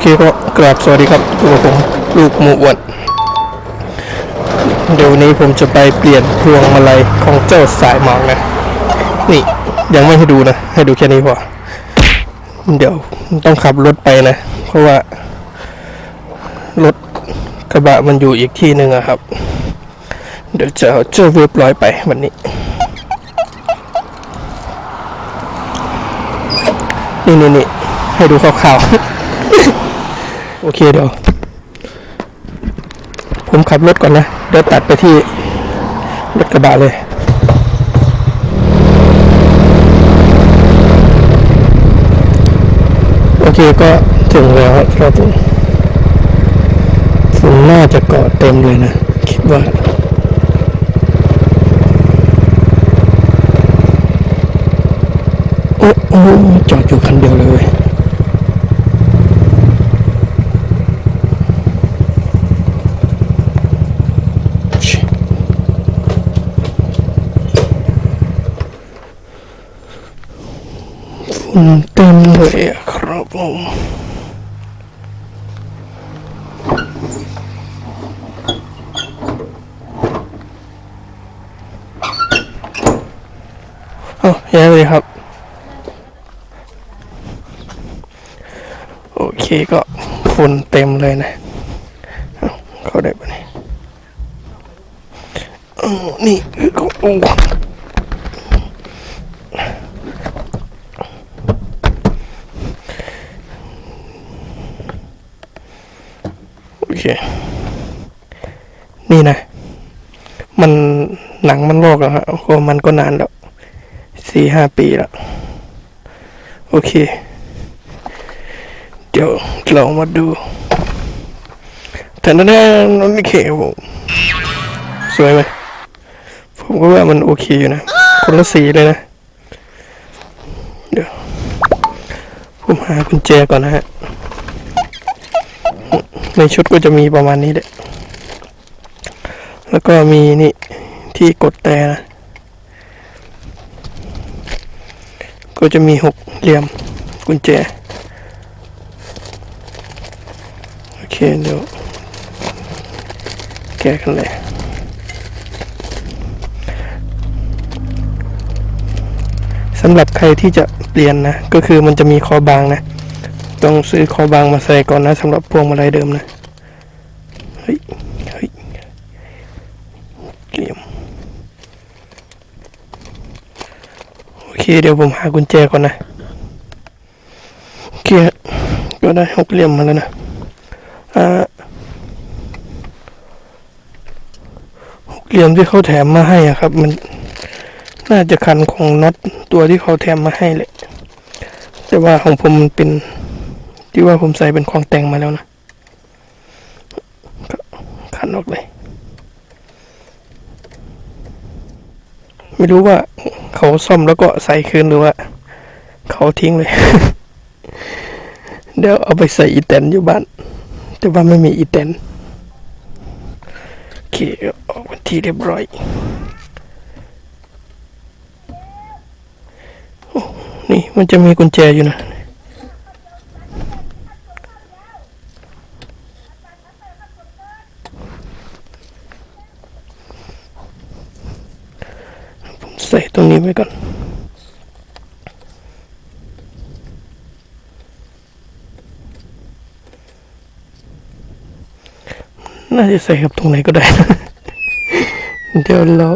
เคก็กราบสวัสดีครับตัวผมลูกหมูอวนเดี๋ยวนนี้ผมจะไปเปลี่ยนพวงมาลัยของเจ้าสายหมอกนะ นี่ยังไม่ให้ดูนะ ให้ดูแค่นี้พอเดี๋ยวต้องขับรถไปนะ เพราะว่ารถกระบะมันอยู่อีกที่หนึ่งอะครับ เดี๋ยวจะเอาเจ้าเว็บร้อยไปวันนี้ นี่นี่นี่ให้ดูคร่าวๆ โอเคเดี๋ยว ผมขับรถก่อนนะ เดี๋ยวตัดไปที่รถกระบะเลยโอเคก็ถึงแล้วครับผมฝุ่นน่าจะเกาะเต็มเลยนะ คิดว่าโอ้โอ้จอดอยู่คันเดียวเลย ฝุ่นเต็มเลยครับผมเอ้ายังเลยครับ โอเคก็ฝุ่นเต็มเลยนะ เข้าได้ปะเนี่ยเอ้านี่ก็โอ้โอเค นี่นะ มันหนังมันลอกแล้วฮะก็มันก็นานแล้วสี่ห้าปีแล้ว โอเค เดี๋ยวเรามาดูแต่นั่นแน่นี่เคครับผมสวยไหมผมก็ว่ามันโอเคอยู่นะ คนละสีเลยนะ เดี๋ยว ผมหากุญแจก่อนนะฮะ ในชุดก็จะมีประมาณนี้แหละ แล้วก็มีนี่ที่กดแต่นะก็จะมีหกเหลี่ยมกุญแจ โอเคเดี๋ยวแกะกันเลยสำหรับใครที่จะเปลี่ยนนะ ก็คือมันจะมีคอบางนะ ต้องซื้อคอบางมาใส่ก่อนนะสำหรับพวงมาลัยเดิมนะ เฮ้ย เฮ้ย เกลี่ยม โอเค เดี๋ยวผมหากุญแจก่อนนะโอเคก็ได้หกเหลี่ยมมาแล้วนะ อ่าหกเหลี่ยมที่เขาแถมมาให้อะครับ มันน่าจะคันของน็อตตัวที่เขาแถมมาให้เลยแต่ว่าของผมมันเป็น ที่ว่าผมใส่เป็นของแต่งมาแล้วนะก็คันออกเลย ไม่รู้ว่าเขาซ่อมแล้วก็ใส่คืนหรือว่า เขาทิ้งเลย เดี๋ยวเอาไปใส่อีแตนอยู่บ้าน แต่ว่าไม่มีอีแตนโอเคออกเป็นที่เรียบร้อยอนี่มันจะมีกุญแจอยู่นะ ใส่ตรงนี้ไว้ก่อน น่าจะใส่กับตรงไหนก็ได้ เดี๋ยวเรา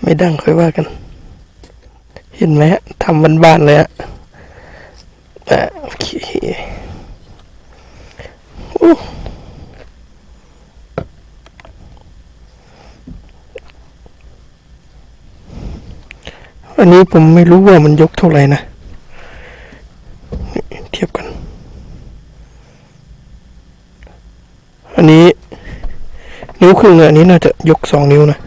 ไม่ดังค่อยว่ากัน เห็นไหมฮะทำบ้านๆเลยฮะอ่โอเคโอ้ อันนี้ผมไม่รู้ว่ามันยกเท่าไหร่นะ เทียบกัน อันนี้ นิ้วครึ่งเลยอันนี้น่าจะยกสองนิ้วนะ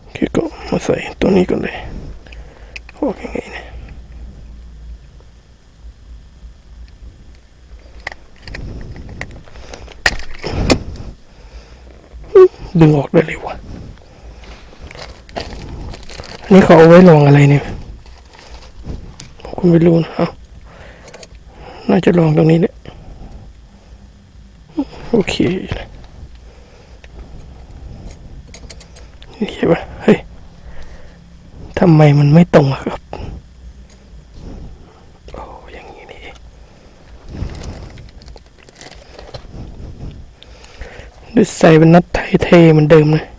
โอเคก็มาใส่ตัวนี้ก่อนเลยออกยังไงเนี่ย ดึงออกได้เลยวะอันนี้เขาเอาไว้ลองอะไรเนี่ยผมไม่รู้นะน่าจะลองตรงนี้แหละโอเคนี่เห็นปะเฮ้ยทำไมมันไม่ตรงอะครับ โอ้อย่างนี้นี่เองเดี๋ยว ใส่เป็นนัดไทยเทเหมือนเดิมนะเ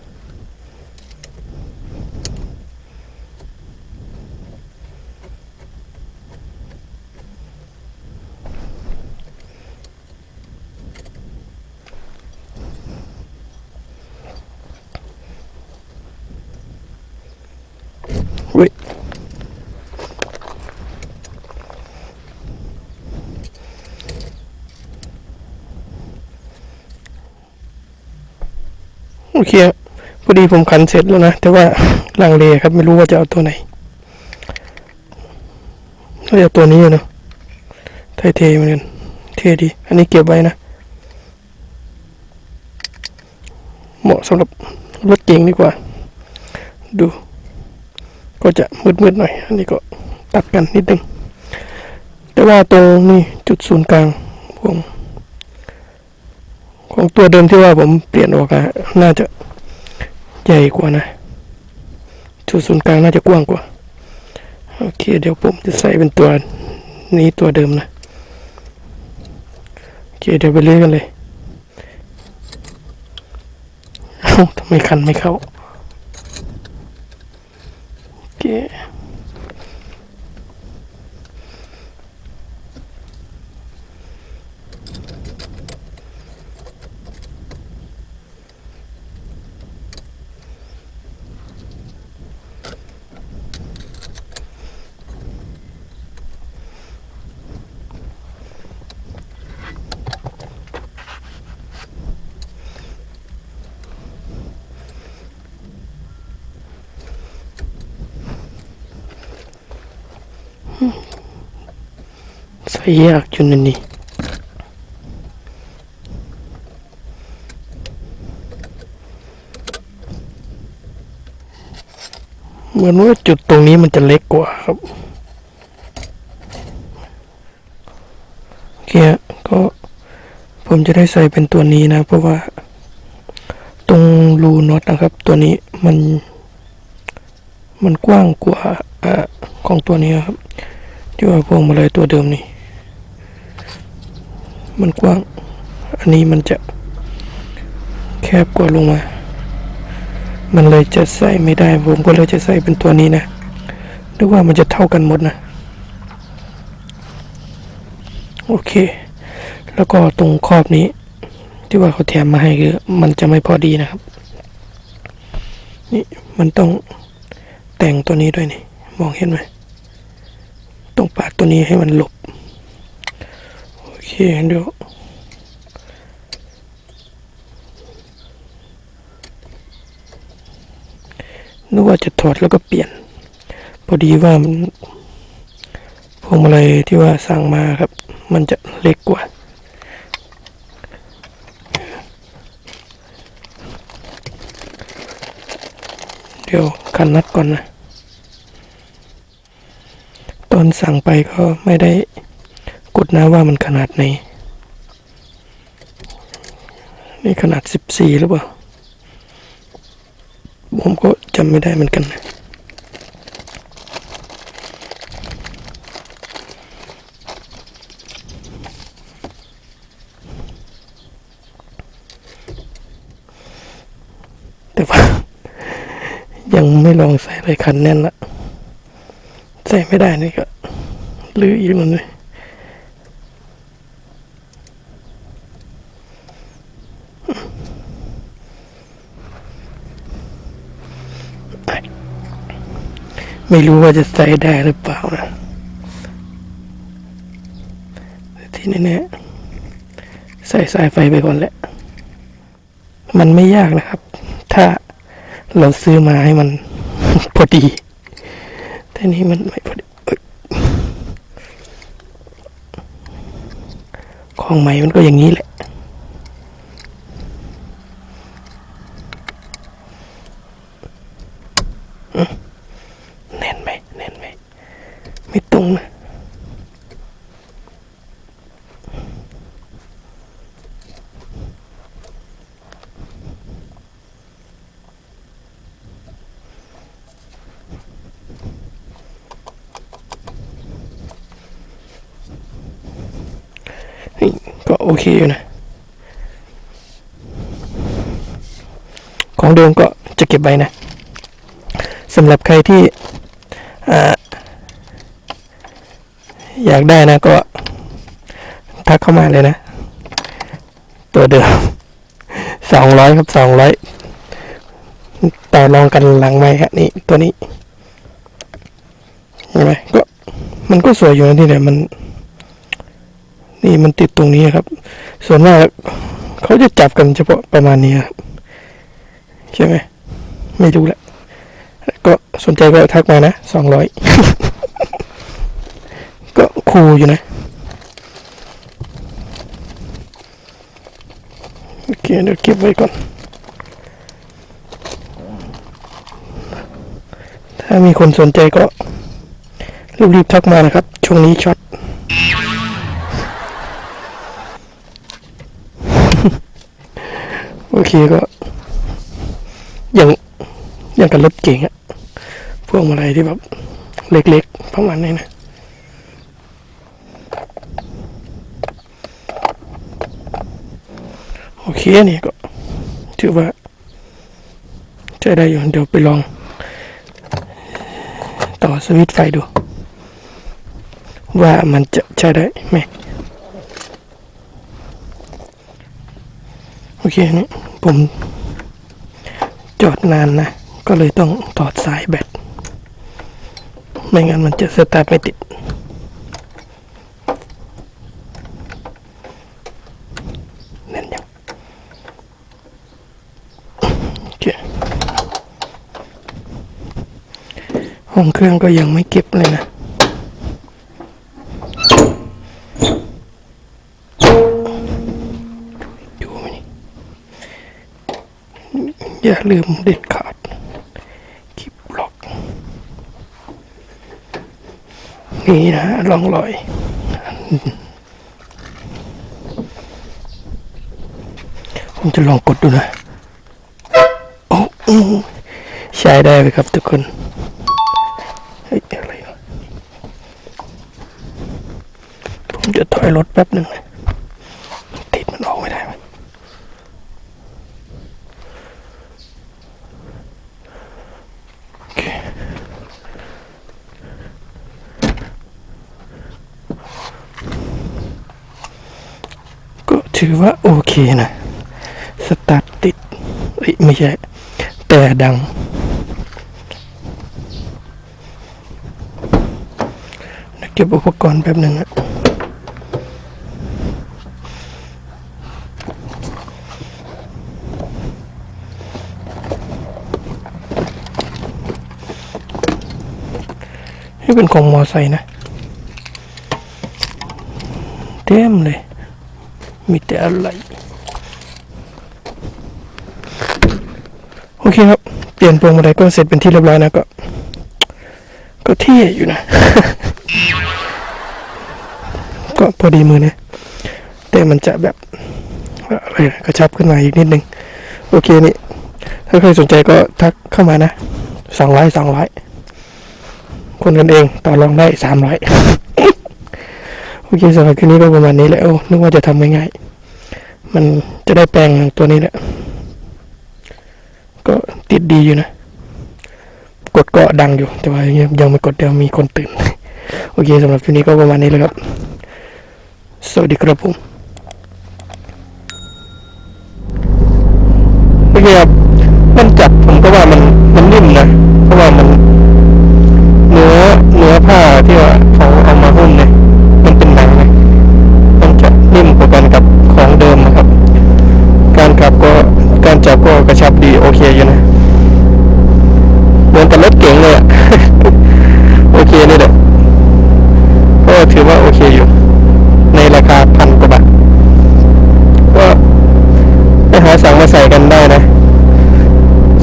เคพอดีผมขันเสร็จแล้วนะ แต่ว่าลังเลครับไม่รู้ว่าจะเอาตัวไหนน่าจะตัวนี้อยู่เนอะไทเทเหมือนกันเท่ดี อันนี้เก็บไว้นะ เหมาะสำหรับรถเก๋งดีกว่า ดู ก็จะมืดๆหน่อย อันนี้ก็ตัดกันนิดนึง แต่ว่าตรงนี้จุดศูนย์กลางของ ของตัวเดิมที่ว่าผมเปลี่ยนออกอะน่าจะใหญ่กว่านะ จุดศูนย์กลางน่าจะกว้างกว่า โอเค เดี๋ยวผมจะใส่เป็นตัวนี้ตัวเดิมนะ โอเค เดี๋ยวไปเลื่อยกันเลยเอ้าทำไมคันไม่เข้า โอเค ใส่ยากจนอันนี้เหมือนว่าจุดตรงนี้มันจะเล็กกว่าครับเคฮะก็ผมจะได้ใส่เป็นตัวนี้นะ เพราะว่า ตรงรูน็อตนะครับ ตัวนี้มันมันกว้างกว่าอของตัวนี้ครับที่ว่าพวงมาลัยตัวเดิมนี่ มันกว้าง อันนี้มันจะแคบกว่าลงมา มันเลยจะใส่ไม่ได้ ผมก็เลยจะใส่เป็นตัวนี้นะนึกว่ามันจะเท่ากันหมดนะ โอเค แล้วก็ตรงครอบนี้ ที่ว่าเขาแถมมาให้คือ มันจะไม่พอดีนะครับ นี่มันต้องแต่งตัวนี้ด้วยนี่ มองเห็นไหมตรงปากตัวนี้ให้มันหลบ เคเดี๋ยวนึกว่าจะถอดแล้วก็เปลี่ยน พอดีว่ามันพวงมาลัยที่ว่าสั่งมาครับ มันจะเล็กกว่า เดี๋ยวคันนัดก่อนนะ ตอนสั่งไปก็ไม่ได้ ดนะว่ามันขนาดไหน นี่ขนาดสิบสี่หรือเปล่า ผมก็จำไม่ได้เหมือนกันนะแต่ว่า ยังไม่ลองใส่เลยคันแน่นละ ใส่ไม่ได้นี่ก็ลืออีกแล้วเลย ไม่รู้ว่าจะใส่ได้หรือเปล่านะที่แน่ๆใส่สายไฟไปก่อนแหละ มันไม่ยากนะครับ ถ้าเราซื้อมาให้มันพอดี แต่นี้มันไม่พอดีอ้ยของใหม่มันก็อย่างนี้แหละ รงนะก็โอเคอยู่นะ ของเดิมก็จะเก็บไว้นะสำหรับใครที่อ่า อยากได้นะก็ทักเข้ามาเลยนะ ตัวเดิมสองร้อยครับสองร้อยต่อรองกันหลังไหมฮะนี่ตัวนี้เห็นไหมก็มันก็สวยอยู่นะที่เนี่ยมัน นี่มันติดตรงนี้ครับ ส่วนมากเขาจะจับกันเฉพาะประมาณนี้ครับใช่ไหมไม่รู้แหละก็สนใจก็ทักมานะสองร้อย คูอยู่นะ โอเคเดี๋ยวเก็บไว้ก่อน ถ้ามีคนสนใจก็ รีบๆทักมานะครับ ช่วงนี้ช็อตโอเคก็อย่างอย่างกับรถเก่งอะพวกอะไรที่แบบเล็กๆประมาณนี้นะ โอเคนี่ก็ถือว่าใช้ได้อยู่เดี๋ยวไปลอง ต่อสวิตช์ไฟดู ว่ามันจะใช้ได้ไหมโอเคนี่ผมจอดนานนะ ก็เลยต้องถอดสายแบตไม่งั้นมันจะสตาร์ทไม่ติด แน่นยังโอเค ห้องเครื่องก็ยังไม่เก็บเลยนะอยู่ไหมนี่อย่าลืมเด็ดขาดคลิปบล็อก นี่นะลองรอยผมจะลองกดดูนะ โอ้ใช้ได้ไหมครับทุกคน เฮ้ยอะไรวะ ผมจะถอยรถแป๊บหนึ่งติดมันออกไม่ได้ไหมก็ถือว่าโอเคนะ สตาร์ทติดไม่ใช่ แต่ดังเก็บอุปกรณ์แป๊บหนึ่งอะ นี่เป็นของมอไซค์นะ เต็มเลย มีแต่อะไร โอเคครับ เปลี่ยนพวงมาลัยก็เสร็จเป็นที่เรียบร้อยนะก็ ก็เท่อยู่นะ ก็พอดีมือนะแต่มันจะแบบอะไรกระชับขึ้นมาอีกนิดนึง โอเคนี่ ถ้าใครสนใจก็ทักเข้ามานะสองร้อยสองร้อย คนกันเองต่อรองได้สามร้อยโอเคสำหรับคลิปนี้ก็ประมาณนี้และโอ้นึกว่าจะทำง่ายๆมันจะได้แปลงตัวนี้แหละ ก็ติดดีอยู่นะ กดก็ดังอยู่ แต่ว่ายังไม่กดเดี๋ยวมีคนตื่น โอเคสำหรับคลิปนี้ก็ประมาณนี้เลยครับ สวัสดีครับผมโอเคครับมันจับผมก็ว่ามันมันนิ่มนะเพราะว่ามัน นื้อเนื้อผ้าที่ว่าเขาเอามาหุ้มเนี่ยมันเป็นหนังนะมันจะนิ่มกว่ากันกับของเดิมนะครับ การขับก็การจับก็กระชับดีโอเคอยู่นะเหมือนกับรถเก๋งเลยอะโอเคนี่แหละก็ถือว่าโอเคอยู่ ในราคาพันกว่าบาทก็ไปหาสั่งมาใส่กันได้นะ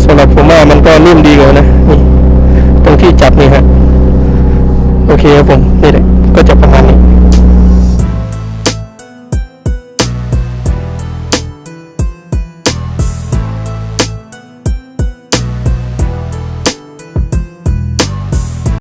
สำหรับผมว่ามันก็นิ่มดีกว่านะนี่ตรงที่จับนี่ฮะ โอ